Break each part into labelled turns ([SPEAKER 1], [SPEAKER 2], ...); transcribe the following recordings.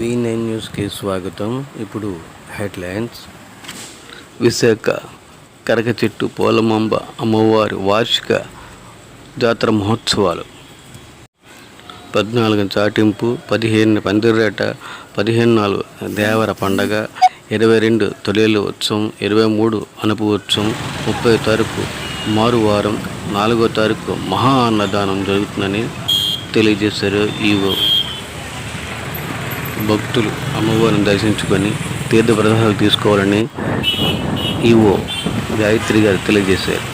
[SPEAKER 1] న్యూస్కి స్వాగతం. ఇప్పుడు హెడ్లైన్స్. విశాఖ కరక చెట్టు పోలమాంబ అమ్మవారి వార్షిక జాతర మహోత్సవాలు. పద్నాలుగు చాటింపు పదిహేను పందిరేట పదిహేను నాలుగు దేవర పండగ ఇరవై రెండు తొలేలు ఉత్సవం ఇరవై మూడు అనుపు ఉత్సవం ముప్పై తారీఖు మారువారం నాలుగో తారీఖు మహా అన్నదానం జరుగుతుందని తెలియజేశారు ఈవో. భక్తులు అమ్మవారిని దర్శించుకొని తీర్థ ప్రదర్శనలు తీసుకోవాలని ఈవో గాయత్రి గారు తెలియజేశారు.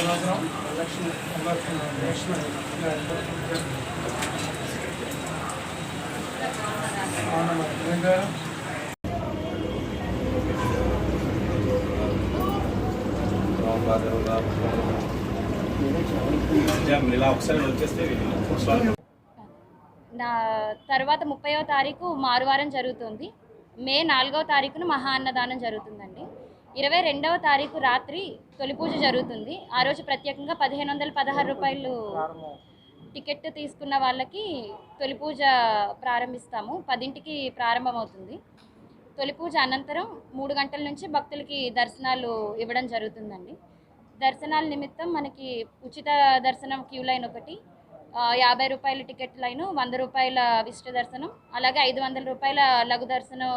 [SPEAKER 2] ఇలా
[SPEAKER 3] నా తర్వాత ముప్పైవ తారీఖు మారువారం జరుగుతుంది. మే నాలుగవ తారీఖున మహా అన్నదానం జరుగుతుందండి. ఇరవై రెండవ తారీఖు రాత్రి తొలి పూజ జరుగుతుంది. ఆ రోజు ప్రత్యేకంగా పదిహేను వందల పదహారు రూపాయలు టికెట్ తీసుకున్న వాళ్ళకి తొలి పూజ ప్రారంభిస్తాము. పదింటికి ప్రారంభమవుతుంది. తొలి పూజ అనంతరం మూడు గంటల నుంచి భక్తులకి దర్శనాలు ఇవ్వడం జరుగుతుందండి. దర్శనాల నిమిత్తం మనకి ఉచిత దర్శనం క్యూ లైన్ ఒకటి యాభై రూపాయల టికెట్ లైను వంద రూపాయల విశిష్ట దర్శనం అలాగే ఐదు వందల రూపాయల లఘు దర్శనం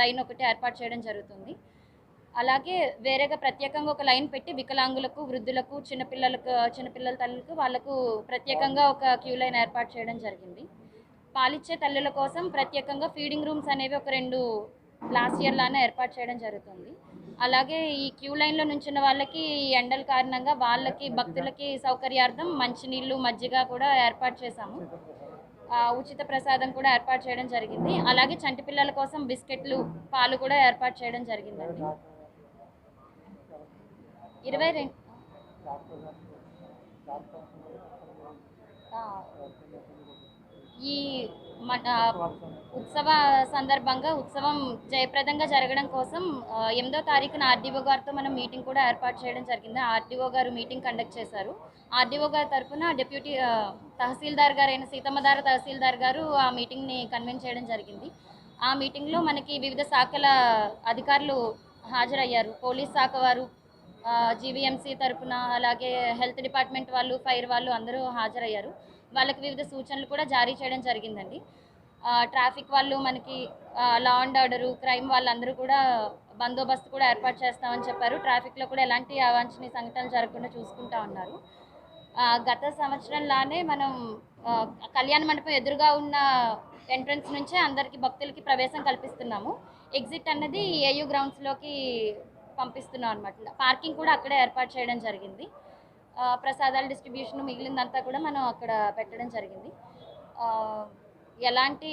[SPEAKER 3] లైన్ ఒకటి ఏర్పాటు చేయడం జరుగుతుంది. అలాగే వేరేగా ప్రత్యేకంగా ఒక లైన్ పెట్టి వికలాంగులకు వృద్ధులకు చిన్నపిల్లలకు చిన్నపిల్లల తల్లులకు వాళ్ళకు ప్రత్యేకంగా ఒక క్యూ లైన్ ఏర్పాటు చేయడం జరిగింది. పాలిచ్చే తల్లుల కోసం ప్రత్యేకంగా ఫీడింగ్ రూమ్స్ అనేవి ఒక రెండు లాస్ట్ ఇయర్ లానే ఏర్పాటు చేయడం జరుగుతుంది. అలాగే ఈ క్యూ లైన్లో నుంచిన వాళ్ళకి ఈ ఎండల కారణంగా వాళ్ళకి భక్తులకి సౌకర్యార్థం మంచినీళ్ళు మజ్జిగ కూడా ఏర్పాటు చేశాము. ఉచిత ప్రసాదం కూడా ఏర్పాటు చేయడం జరిగింది. అలాగే చంటి పిల్లల కోసం బిస్కెట్లు పాలు కూడా ఏర్పాటు చేయడం జరిగిందండి. ఇరవై రెండు. ఈ మన ఉత్సవ సందర్భంగా ఉత్సవం జయప్రదంగా జరగడం కోసం ఎనిమిదో తారీఖున ఆర్డీఓ గారితో మనం మీటింగ్ కూడా ఏర్పాటు చేయడం జరిగింది. ఆర్డీఓ గారు మీటింగ్ కండక్ట్ చేశారు. ఆర్డీఓ గారి తరఫున డిప్యూటీ తహసీల్దార్ గారైన సీతమ్మధార తహసీల్దార్ గారు ఆ మీటింగ్ని కన్వెన్ చేయడం జరిగింది. ఆ మీటింగ్లో మనకి వివిధ శాఖల అధికారులు హాజరయ్యారు. పోలీస్ శాఖ వారు జీవీఎంసీ తరఫున అలాగే హెల్త్ డిపార్ట్మెంట్ వాళ్ళు ఫైర్ వాళ్ళు అందరూ హాజరయ్యారు. వాళ్ళకి వివిధ సూచనలు కూడా జారీ చేయడం జరిగిందండి. ట్రాఫిక్ వాళ్ళు మనకి లా అండ్ ఆర్డరు క్రైమ్ వాళ్ళందరూ కూడా బందోబస్తు కూడా ఏర్పాటు చేస్తామని చెప్పారు. ట్రాఫిక్లో కూడా ఎలాంటి అవాంఛనీయ సంఘటనలు జరగకుండా చూసుకుంటా ఉన్నారు. గత సంవత్సరంలానే మనం కళ్యాణ మండపం ఎదురుగా ఉన్న ఎంట్రన్స్ నుంచే అందరికీ భక్తులకి ప్రవేశం కల్పిస్తున్నాము. ఎగ్జిట్ అన్నది ఏయూ గ్రౌండ్స్లోకి పంపిస్తున్నాం అనమాట పార్కింగ్ కూడా అక్కడే ఏర్పాటు చేయడం జరిగింది. ప్రసాదాల డిస్ట్రిబ్యూషన్ మిగిలిందంతా కూడా మనం అక్కడ పెట్టడం జరిగింది. ఎలాంటి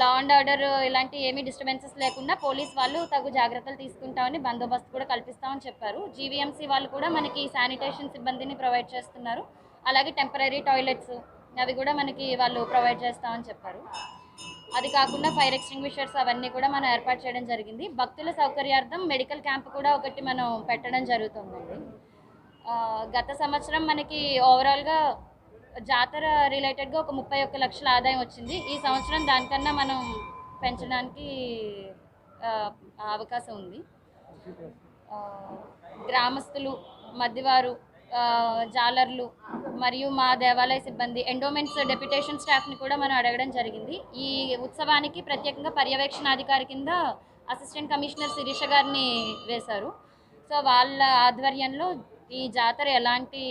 [SPEAKER 3] లా అండ్ ఆర్డర్ ఇలాంటి ఏమీ డిస్టర్బెన్సెస్ లేకుండా పోలీస్ వాళ్ళు తగు జాగ్రత్తలు తీసుకుంటామని బందోబస్తు కూడా కల్పిస్తామని చెప్పారు. జీవీఎంసీ వాళ్ళు కూడా మనకి శానిటేషన్ సిబ్బందిని ప్రొవైడ్ చేస్తున్నారు. అలాగే టెంపరీ టాయిలెట్స్ అవి కూడా మనకి వాళ్ళు ప్రొవైడ్ చేస్తామని చెప్పారు. అది కాకుండా ఫైర్ ఎక్స్టింగ్విషర్స్ అవన్నీ కూడా మనం ఏర్పాటు చేయడం జరిగింది. భక్తుల సౌకర్యార్థం మెడికల్ క్యాంప్ కూడా ఒకటి మనం పెట్టడం జరుగుతుందండి. గత సంవత్సరం మనకి ఓవరాల్గా జాతర రిలేటెడ్గా ఒక ముప్పై ఒక్క లక్షల ఆదాయం వచ్చింది. ఈ సంవత్సరం దానికన్నా మనం పెంచడానికి అవకాశం ఉంది. గ్రామస్తులు మధ్యవారు జాలర్లు మరియు మా దేవాలయ సిబ్బంది ఎండోమెంట్స్ డెప్యుటేషన్ స్టాఫ్ని కూడా మనం అడగడం జరిగింది. ఈ ఉత్సవానికి ప్రత్యేకంగా పర్యవేక్షణాధికారి కింద అసిస్టెంట్ కమిషనర్ శిరీష గారిని వేశారు. సో వాళ్ళ ఆధ్వర్యంలో ఈ జాతర ఎలాంటి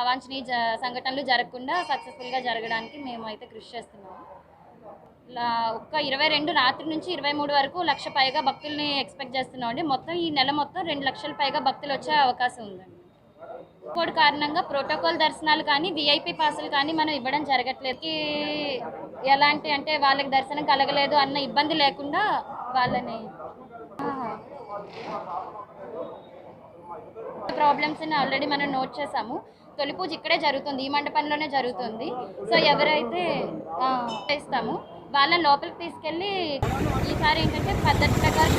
[SPEAKER 3] అవాంఛనీయ జ సంఘటనలు జరగకుండా సక్సెస్ఫుల్గా జరగడానికి మేమైతే కృషి చేస్తున్నాము. ఒక్క ఇరవై రెండు రాత్రి నుంచి ఇరవై మూడు వరకు లక్ష పైగా భక్తుల్ని ఎక్స్పెక్ట్ చేస్తున్నామండి. మొత్తం ఈ నెల మొత్తం రెండు లక్షల పైగా భక్తులు వచ్చే అవకాశం ఉందండి. కోడ్ కారణంగా ప్రోటోకాల్ దర్శనాలు కానీ విఐపి పాసులు కానీ మనం ఇవ్వడం జరగట్లేదు. ఎలాంటి అంటే వాళ్ళకి దర్శనం కలగలేదు అన్న ఇబ్బంది లేకుండా వాళ్ళని ప్రాబ్లమ్స్ ఆల్రెడీ మనం నోట్ చేసాము తొలి పూజ ఇక్కడే జరుగుతుంది ఈ మండపంలోనే జరుగుతుంది. సో ఎవరైతే చేస్తాము వాళ్ళని లోపలికి తీసుకెళ్ళి ఈసారి ఏంటంటే పద్ధతి ప్రకారం